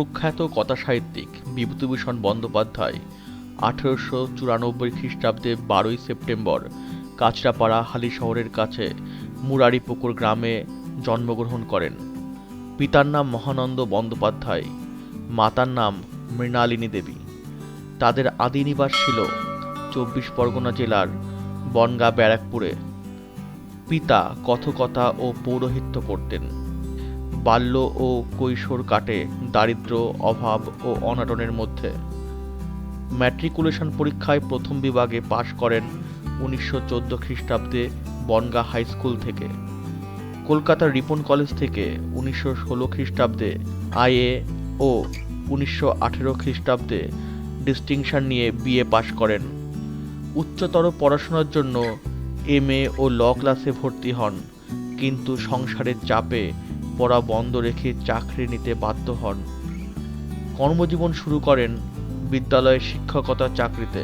প্রখ্যাত কথাসাহিত্যিক বিভূতিভূষণ বন্দ্যোপাধ্যায় আঠেরোশো চুরানব্বই খ্রিস্টাব্দে বারোই সেপ্টেম্বর কাঁচরাপাড়া হালি শহরের কাছে মুরারিপুকুর গ্রামে জন্মগ্রহণ করেন। পিতার নাম মহানন্দ বন্দ্যোপাধ্যায়, মাতার নাম মৃণালিনী দেবী। তাদের আদি নিবাস ছিল চব্বিশ পরগনা জেলার বনগাঁ ব্যারাকপুরে। পিতা কথকতা ও পৌরোহিত্য করতেন। বাল্য ও কৈশোর কাটে দারিদ্র্য, অভাব ও অনাটনের মধ্যে। ম্যাট্রিকুলেশন পরীক্ষায় প্রথম বিভাগে পাশ করেন উনিশশো চোদ্দ খ্রিস্টাব্দে বনগাঁ হাই স্কুল থেকে। কলকাতার রিপন কলেজ থেকে উনিশশো ষোলো খ্রিস্টাব্দে আইএ ও উনিশশো আঠেরো খ্রিস্টাব্দে ডিস্টিংশন নিয়ে বিএ পাশ করেন। উচ্চতর পড়াশোনার জন্য এমএ ও ল ক্লাসে ভর্তি হন, কিন্তু সংসারের চাপে পড়া বন্ধ রেখে চাকরি নিতে বাধ্য হন। কর্মজীবন শুরু করেন বিদ্যালয়ে শিক্ষকতার চাকরিতে।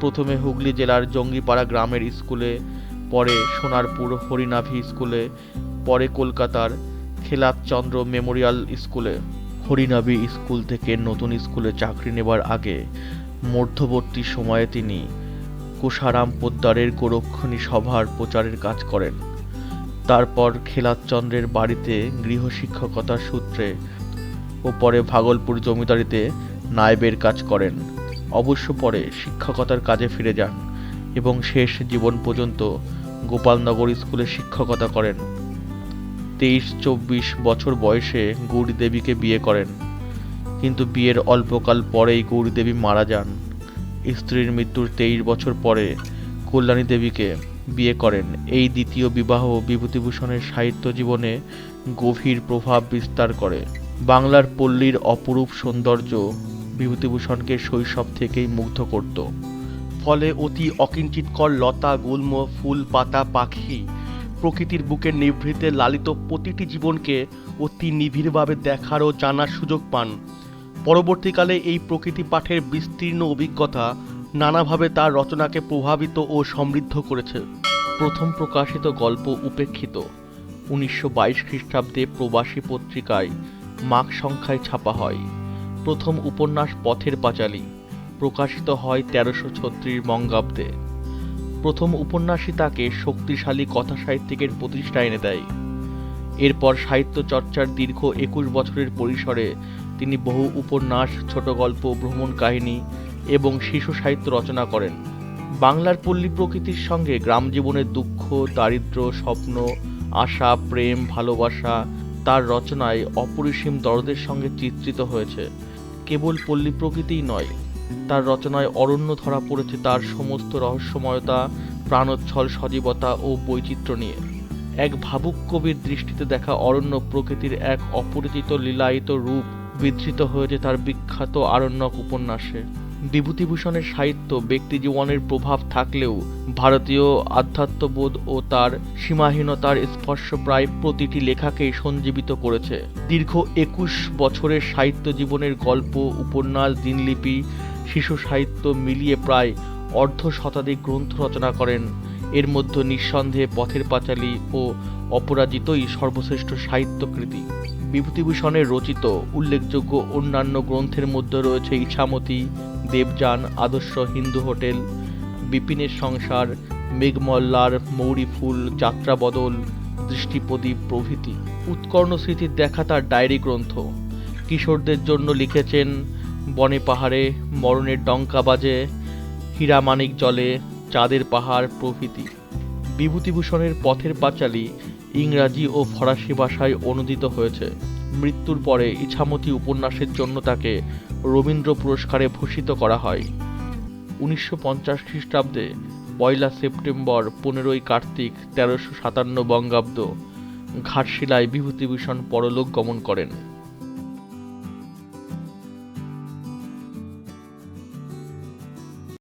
প্রথমে হুগলি জেলার জঙ্গিপাড়া গ্রামের স্কুলে, পরে সোনারপুর হরিনাভি স্কুলে, পরে কলকাতার খেলাতচন্দ্র মেমোরিয়াল স্কুলে। হরিনাভি স্কুল থেকে নতুন স্কুলে চাকরি নেবার আগে মধ্যবর্তী সময়ে তিনি কুশারাম পোদ্দারের গোরক্ষণী সভার প্রচারের কাজ করেন। তারপর খেলাতচন্দ্রের বাড়িতে গৃহশিক্ষকতার সূত্রে ও পরে ভাগলপুর জমিদারিতে নায়েবের কাজ করেন। অবশ্য পরে শিক্ষকতার কাজে ফিরে যান এবং শেষ জীবন পর্যন্ত গোপালনগর স্কুলে শিক্ষকতা করেন। তেইশ চব্বিশ বছর বয়সে গৌরী দেবীকে বিয়ে করেন। কিন্তু বিয়ের অল্পকাল পরেই গৌরী দেবী মারা যান। স্ত্রীর মৃত্যুর তেইশ বছর পরে কল্যাণী দেবীকে বিয়ে করেন। এই দ্বিতীয় বিবাহ বিভূতিভূষণের সাহিত্য জীবনে গভীর প্রভাব বিস্তার করে। বাংলার পল্লীর অপরূপ সৌন্দর্য বিভূতিভূষণকে শৈশব থেকেই মুগ্ধ করত। ফলে অতি অকিঞ্চিতকর লতা, গুল্ম, ফুল, পাতা, পাখি প্রকৃতির বুকে নিভৃতে লালিত প্রতিটি জীবনকে অতি নিবিড়ভাবে দেখার ও জানার সুযোগ পান। পরবর্তীকালে এই প্রকৃতি পাঠের বিস্তীর্ণ অভিজ্ঞতা নানাভাবে তার রচনাকে প্রভাবিত ও সমৃদ্ধ করেছে। প্রথম প্রকাশিত গল্প উপেক্ষিত। উনিশশো বাইশ খ্রিস্টাব্দে প্রবাসী পত্রিকায় মাঘ সংখ্যায় ছাপা হয়। প্রথম উপন্যাস পথের পাঁচালী। প্রকাশিত হয় তেরোশো ছত্রিশ বঙ্গাব্দে। প্রথম উপন্যাসই তাকে শক্তিশালী কথা সাহিত্যিকের প্রতিষ্ঠা এনে দেয়। এরপর সাহিত্য চর্চার দীর্ঘ একুশ বছরের পরিসরে তিনি বহু উপন্যাস ছোট গল্প ভ্রমণ কাহিনী এবং শিশু সাহিত্য রচনা করেন। বাংলার পল্লী প্রকৃতির সঙ্গে গ্রাম জীবনের দুঃখ দারিদ্র্য স্বপ্ন, আশা, প্রেম, ভালোবাসা তার রচনায় অপরিসীম দরদের সঙ্গে চিত্রিত হয়েছে। কেবল পল্লী প্রকৃতিই নয়, তার রচনায় অরণ্য ধরা পড়েছে তার সমস্ত রহস্যময়তা, প্রাণোচ্ছল সজীবতা ও বৈচিত্র্য নিয়ে। এক ভাবুক কবির দৃষ্টিতে দেখা অরণ্য প্রকৃতির এক অপরিচিত লীলায়িত রূপ বিধৃত হয়েছে তার বিখ্যাত আরণ্যক উপন্যাসে। বিভূতিভূষণের সাহিত্য ব্যক্তি জীবনের প্রভাব থাকলেও ভারতীয় আধ্যাত্মবোধ ও তার সীমাহীনতার স্পর্শ প্রায় প্রতিটি লেখাকেই সঞ্জীবিত করেছে। দীর্ঘ একুশ বছরের সাহিত্য জীবনের গল্প, উপন্যাস, দিনলিপি, শিশু সাহিত্য মিলিয়ে প্রায় অর্ধ শতাধিক গ্রন্থ রচনা করেন। এর মধ্যে নিঃসন্দেহে পথের পাঁচালী ও অপরাজিতই সর্বশ্রেষ্ঠ সাহিত্যকৃতি। বিভূতিভূষণের রচিত উল্লেখযোগ্য অন্যান্য গ্রন্থের মধ্যে রয়েছে ইছামতি দেবযান আদর্শ হিন্দু হোটেল, বিপিনের সংসার, মেঘমল্লার মৌরি ফুল, যাত্রা বদল, দৃষ্টিপ্রদীপ প্রভৃতি। উৎকর্ণ স্মৃতির দেখা তার ডায়েরি গ্রন্থ। কিশোরদের জন্য লিখেছেন, বনে পাহাড়ে মরণের ডঙ্কা বাজে হীরামানিক জলে, চাঁদের পাহাড় প্রভৃতি। বিভূতিভূষণের পথের পাঁচালী ইংরাজি ও ফরাসি ভাষায় অনুদিত হয়েছে। মৃত্যুর পরে ইছামতি উপন্যাসের জন্য তাকে রবীন্দ্র পুরস্কারে ভূষিত করা হয়। উনিশশো পঞ্চাশ খ্রিস্টাব্দে পয়লা সেপ্টেম্বর পনেরোই কার্তিক তেরোশো সাতান্ন বঙ্গাব্দ ঘাটশিলায় বিভূতিভূষণ পরলোক গমন করেন।